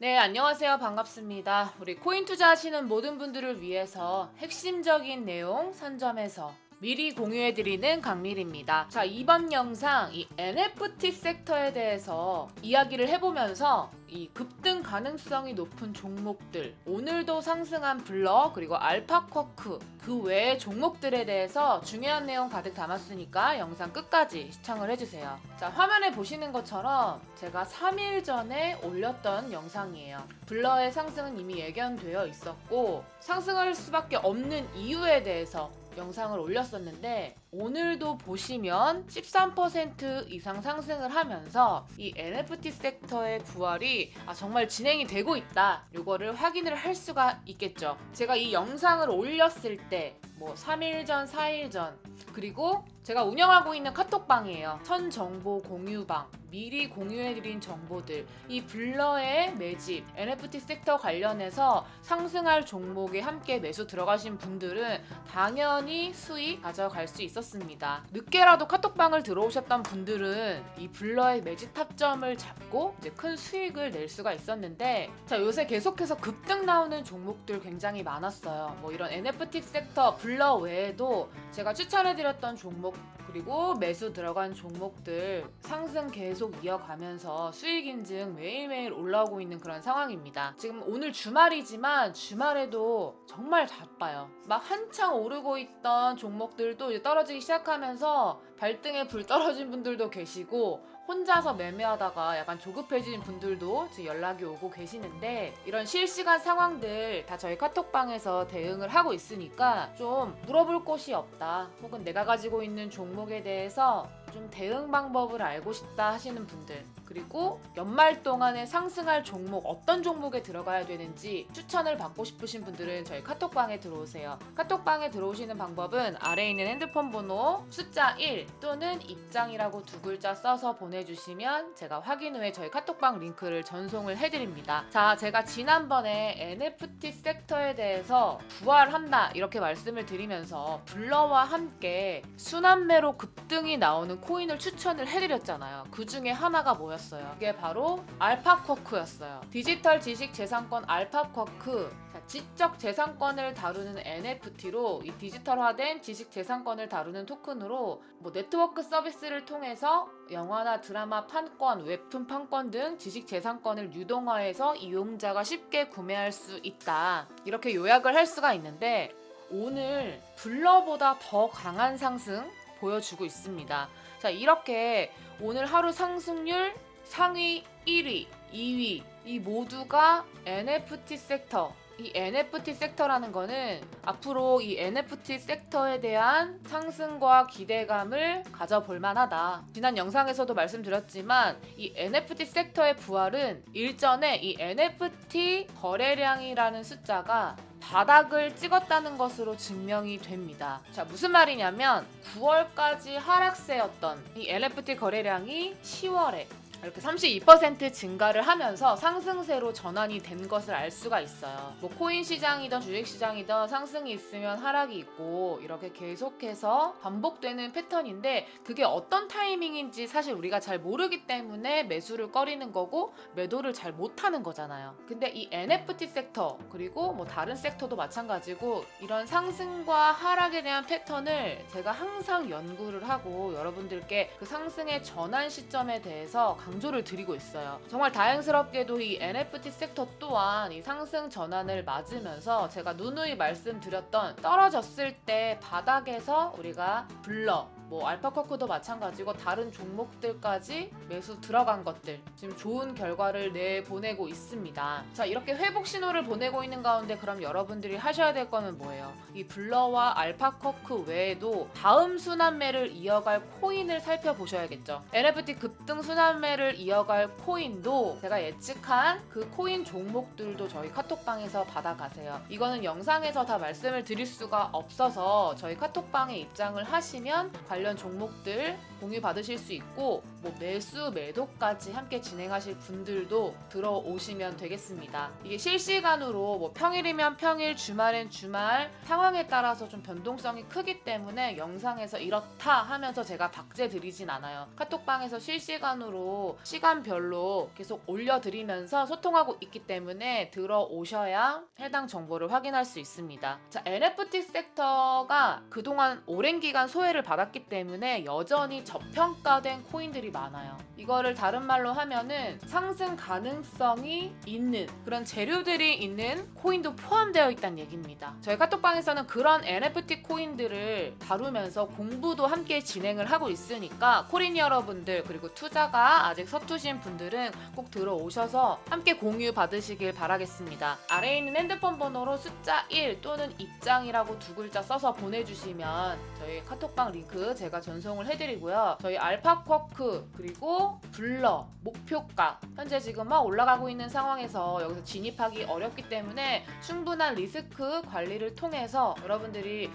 네, 안녕하세요. 반갑습니다. 우리 코인 투자하시는 모든 분들을 위해서 핵심적인 내용 선점해서 미리 공유해드리는 강밀입니다. 자, 이번 영상 이 NFT 섹터에 대해서 이야기를 해보면서 이 급등 가능성이 높은 종목들, 오늘도 상승한 블러, 그리고 알파쿼크, 그 외의 종목들에 대해서 중요한 내용 가득 담았으니까 영상 끝까지 시청을 해주세요. 자, 화면에 보시는 것처럼 제가 3일 전에 올렸던 영상이에요. 블러의 상승은 이미 예견되어 있었고, 상승할 수밖에 없는 이유에 대해서 영상을 올렸었는데 오늘도 보시면 13% 이상 상승을 하면서 이 NFT 섹터의 부활이 아, 정말 진행이 되고 있다. 이거를 확인을 할 수가 있겠죠. 제가 이 영상을 올렸을 때 뭐 3일 전, 4일 전 그리고 제가 운영하고 있는 카톡방이에요. 선 정보 공유방. 미리 공유해드린 정보들, 이 블러의 매집, NFT 섹터 관련해서 상승할 종목에 함께 매수 들어가신 분들은 당연히 수익 가져갈 수 있 었습니다. 늦게라도 카톡방을 들어오셨던 분들은 이 블러의 매집 타점을 잡고 이제 큰 수익을 낼 수가 있었는데 자 요새 계속해서 급등 나오는 종목들 굉장히 많았어요. 뭐 이런 NFT 섹터 블러 외에도 제가 추천해드렸던 종목 그리고 매수 들어간 종목들 상승 계속 이어가면서 수익 인증 매일매일 올라오고 있는 그런 상황입니다. 지금 오늘 주말이지만 주말에도 정말 바빠요. 막 한창 오르고 있던 종목들도 이제 떨어지기 시작하면서 발등에 불 떨어진 분들도 계시고 혼자서 매매하다가 약간 조급해진 분들도 지금 연락이 오고 계시는데 이런 실시간 상황들 다 저희 카톡방에서 대응을 하고 있으니까 좀 물어볼 곳이 없다. 혹은 내가 가지고 있는 종목에 대해서 좀 대응 방법을 알고 싶다 하시는 분들 그리고 연말 동안에 상승할 종목 어떤 종목에 들어가야 되는지 추천을 받고 싶으신 분들은 저희 카톡방에 들어오세요. 카톡방에 들어오시는 방법은 아래에 있는 핸드폰 번호 숫자 1 또는 입장이라고 두 글자 써서 보내주시면 제가 확인 후에 저희 카톡방 링크를 전송을 해드립니다. 자, 제가 지난번에 NFT 섹터에 대해서 부활한다 이렇게 말씀을 드리면서 블러와 함께 순환매로 급등이 나오는 코인을 추천을 해드렸잖아요. 그 중에 하나가 뭐였어요? 이게 바로 알파쿼크였어요. 디지털 지식 재산권 알파쿼크. 자, 지적 재산권을 다루는 NFT로 이 디지털화된 지식 재산권을 다루는 토큰으로 뭐 네트워크 서비스를 통해서 영화나 드라마 판권, 웹툰 판권 등 지식 재산권을 유동화해서 이용자가 쉽게 구매할 수 있다. 이렇게 요약을 할 수가 있는데 오늘 블러보다 더 강한 상승 보여주고 있습니다. 자, 이렇게 오늘 하루 상승률 상위 1위, 2위 이 모두가 NFT 섹터. 이 NFT 섹터라는 거는 앞으로 이 NFT 섹터에 대한 상승과 기대감을 가져볼 만하다. 지난 영상에서도 말씀드렸지만 이 NFT 섹터의 부활은 일전에 이 NFT 거래량이라는 숫자가 바닥을 찍었다는 것으로 증명이 됩니다. 자, 무슨 말이냐면 9월까지 하락세였던 이 NFT 거래량이 10월에 이렇게 32% 증가를 하면서 상승세로 전환이 된 것을 알 수가 있어요. 뭐 코인 시장이든 주식 시장이든 상승이 있으면 하락이 있고 이렇게 계속해서 반복되는 패턴인데 그게 어떤 타이밍인지 사실 우리가 잘 모르기 때문에 매수를 꺼리는 거고 매도를 잘 못하는 거잖아요. 근데 이 NFT 섹터 그리고 뭐 다른 섹터도 마찬가지고 이런 상승과 하락에 대한 패턴을 제가 항상 연구를 하고 여러분들께 그 상승의 전환 시점에 대해서 강조를 드리고 있어요. 정말 다행스럽게도 이 NFT 섹터 또한 이 상승 전환을 맞으면서 제가 누누이 말씀드렸던 떨어졌을 때 바닥에서 우리가 불러 뭐 알파커크도 마찬가지고 다른 종목들까지 매수 들어간 것들 지금 좋은 결과를 내보내고 있습니다. 자 이렇게 회복 신호를 보내고 있는 가운데 그럼 여러분들이 하셔야 될 거는 뭐예요? 이 블러와 알파커크 외에도 다음 순환매를 이어갈 코인을 살펴보셔야겠죠. NFT 급등 순환매를 이어갈 코인도 제가 예측한 그 코인 종목들도 저희 카톡방에서 받아가세요. 이거는 영상에서 다 말씀을 드릴 수가 없어서 저희 카톡방에 입장을 하시면 관련 종목들 공유 받으실 수 있고 뭐 매수 매도까지 함께 진행하실 분들도 들어오시면 되겠습니다. 이게 실시간으로 뭐 평일이면 평일, 주말엔 주말 상황에 따라서 좀 변동성이 크기 때문에 영상에서 이렇다 하면서 제가 박제 드리진 않아요. 카톡방에서 실시간으로 시간별로 계속 올려드리면서 소통하고 있기 때문에 들어오셔야 해당 정보를 확인할 수 있습니다. 자, NFT 섹터가 그동안 오랜 기간 소외를 받았기 때문에 여전히 저평가된 코인들이 많아요. 이거를 다른 말로 하면은 상승 가능성이 있는 그런 재료들이 있는 코인도 포함되어 있다는 얘기입니다. 저희 카톡방에서는 그런 NFT 코인들을 다루면서 공부도 함께 진행을 하고 있으니까 코린 여러분들 그리고 투자가 아직 서투신 분들은 꼭 들어오셔서 함께 공유 받으시길 바라겠습니다. 아래에 있는 핸드폰 번호로 숫자 1 또는 입장이라고 두 글자 써서 보내주시면 저희 카톡방 링크 제가 전송을 해드리고요. 저희 알파쿼크 그리고 블러 목표가 현재 지금 막 올라가고 있는 상황에서 여기서 진입하기 어렵기 때문에 충분한 리스크 관리를 통해서 여러분들이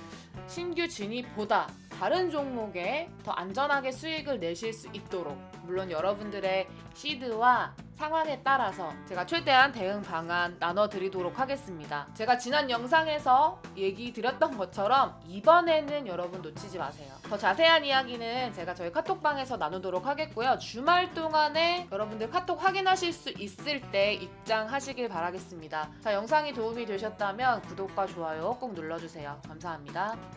신규 진입보다 다른 종목에 더 안전하게 수익을 내실 수 있도록 물론 여러분들의 시드와 상황에 따라서 제가 최대한 대응 방안 나눠드리도록 하겠습니다. 제가 지난 영상에서 얘기 드렸던 것처럼 이번에는 여러분 놓치지 마세요. 더 자세한 이야기는 제가 저희 카톡방에서 나누도록 하겠고요. 주말 동안에 여러분들 카톡 확인하실 수 있을 때 입장하시길 바라겠습니다. 자, 영상이 도움이 되셨다면 구독과 좋아요 꼭 눌러주세요. 감사합니다.